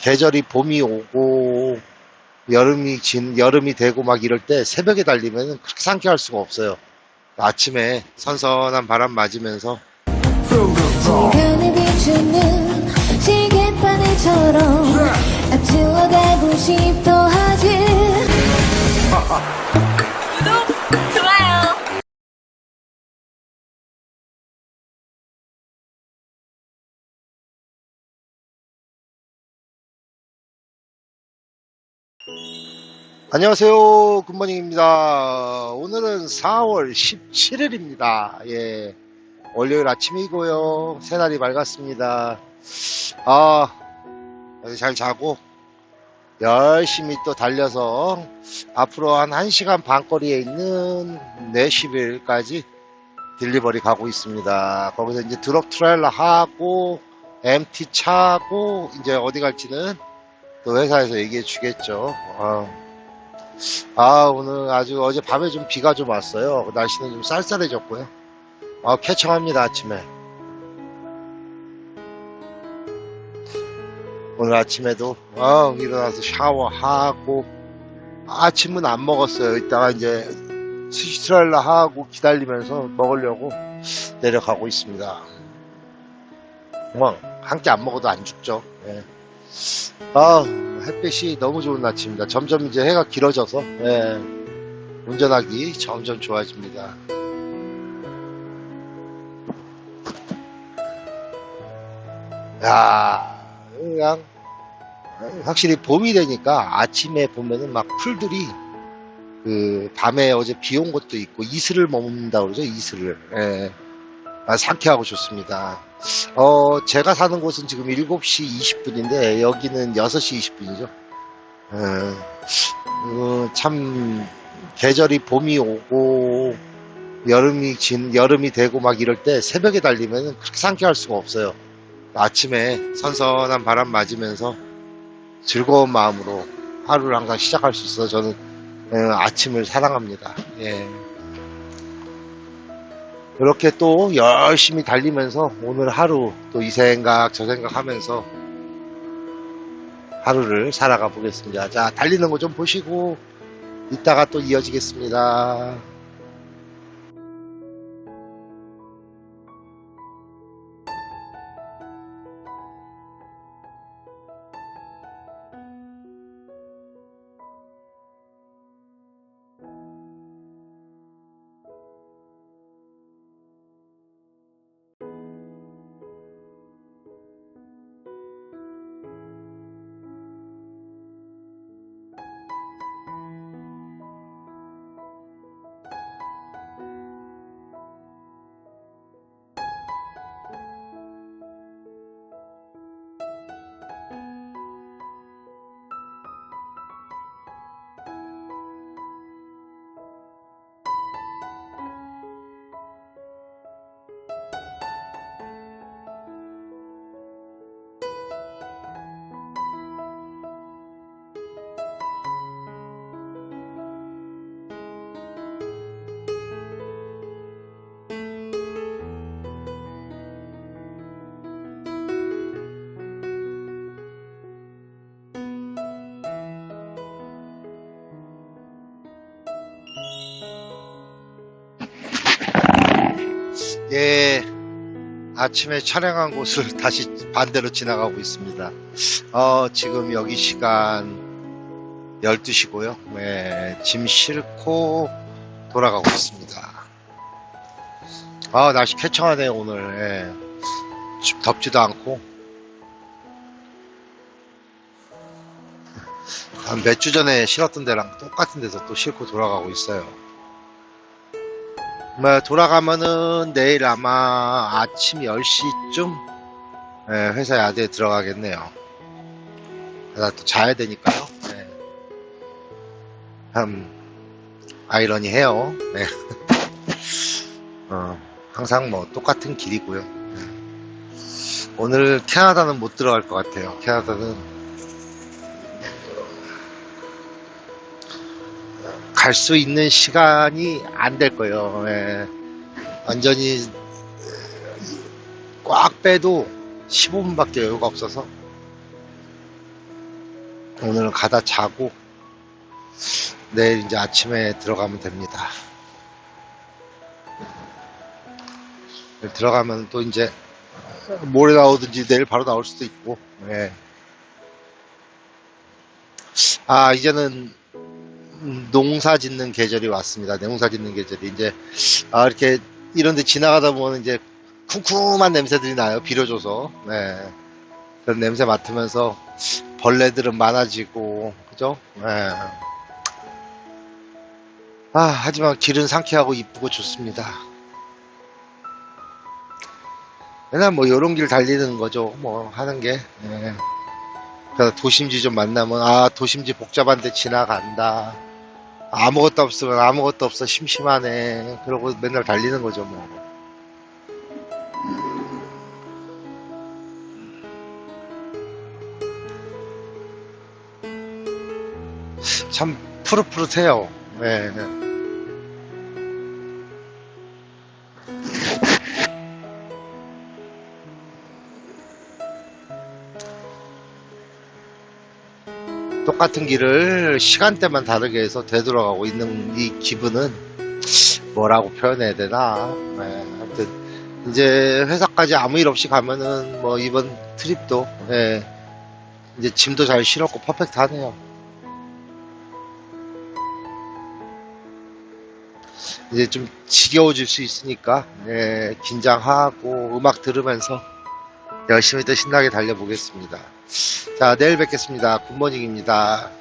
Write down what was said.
계절이 봄이 오고 여름이 진 여름이 되고 막 이럴 때 새벽에 달리면 그렇게 상쾌할 수가 없어요. 아침에 선선한 바람 맞으면서 시간을 비추는 시계바늘처럼 앞질러 가고 싶어 하지 안녕하세요. 굿모닝입니다. 오늘은 4월 17일입니다. 예. 월요일 아침이고요. 새날이 밝았습니다. 아, 잘 자고 열심히 또 달려서 앞으로 한 1시간 반 거리에 있는 내시빌까지 딜리버리 가고 있습니다. 거기서 이제 드롭 트레일러 하고 MT 차고 이제 어디 갈지는 또 회사에서 얘기해 주겠죠. 어. 아, 오늘 아주 어제 밤에 좀 비가 좀 왔어요. 날씨는 좀 쌀쌀해졌고요. 아, 쾌청합니다, 아침에. 오늘 아침에도, 어, 일어나서 샤워하고, 아침은 안 먹었어요. 이따가 이제 스시트랄라 하고 기다리면서 먹으려고 내려가고 있습니다. 뭐, 한끼안 먹어도 안 죽죠. 예. 아, 햇빛이 너무 좋은 아침입니다. 점점 이제 해가 길어져서 예, 운전하기 점점 좋아집니다. 야, 그냥 확실히 봄이 되니까 아침에 보면은 막 풀들이 그 밤에 어제 비 온 것도 있고 이슬을 머문다 그러죠 이슬을 예. 아, 상쾌하고 좋습니다. 어, 제가 사는 곳은 지금 7시 20분인데, 여기는 6시 20분이죠. 어, 참, 계절이 봄이 오고, 여름이 진, 여름이 되고 막 이럴 때 새벽에 달리면 그렇게 상쾌할 수가 없어요. 아침에 선선한 바람 맞으면서 즐거운 마음으로 하루를 항상 시작할 수 있어서 저는 어, 아침을 사랑합니다. 예. 이렇게 또 열심히 달리면서 오늘 하루 또 이 생각 저 생각 하면서 하루를 살아가 보겠습니다. 자, 달리는 거 좀 보시고 이따가 또 이어지겠습니다. 예, 아침에 촬영한 곳을 다시 반대로 지나가고 있습니다. 어, 지금 여기 시간 12시고요. 네, 짐 싣고 돌아가고 있습니다. 아, 날씨 쾌청하네요, 오늘. 예. 춥- 덥지도 않고. 한 몇 주 전에 실었던 데랑 똑같은 데서 또 싣고 돌아가고 있어요. 뭐 돌아가면은 내일 아마 아침 10시쯤 회사 야대에 들어가겠네요. 그래서 또 자야 되니까요. 네. 참 아이러니해요. 네. 어, 항상 뭐 똑같은 길이고요. 네. 오늘 캐나다는 못 들어갈 것 같아요. 캐나다는 갈 수 있는 시간이 안 될 거예요. 예. 완전히 꽉 빼도 15분밖에 여유가 없어서 오늘은 가다 자고 내일 이제 아침에 들어가면 됩니다. 들어가면 또 이제 모레 나오든지 내일 바로 나올 수도 있고. 예. 아 이제는 음, 농사 짓는 계절이 왔습니다. 농사 짓는 계절이 이제 아 이렇게 이런데 지나가다 보면 이제 쿰쿰한 냄새들이 나요. 비료줘서. 네. 그런 냄새 맡으면서 벌레들은 많아지고, 그죠? 네. 아, 하지만 길은 상쾌하고 이쁘고 좋습니다. 맨날 뭐, 요런 길 달리는 거죠. 뭐, 하는 게. 네. 도심지 좀 만나면, 아, 도심지 복잡한데 지나간다. 아무것도 없으면 아무것도 없어 심심하네. 그러고 맨날 달리는 거죠, 뭐. 참 푸릇푸릇해요. 네, 똑같은 길을 시간대만 다르게 해서 되돌아가고 있는 이 기분은 뭐라고 표현해야 되나. 네, 아무튼 이제 회사까지 아무 일 없이 가면은 뭐 이번 트립도 예, 이제 짐도 잘 실었고 퍼펙트하네요. 이제 좀 지겨워질 수 있으니까 예, 긴장하고 음악 들으면서 열심히 또 신나게 달려보겠습니다. 자 내일 뵙겠습니다. 굿모닝입니다.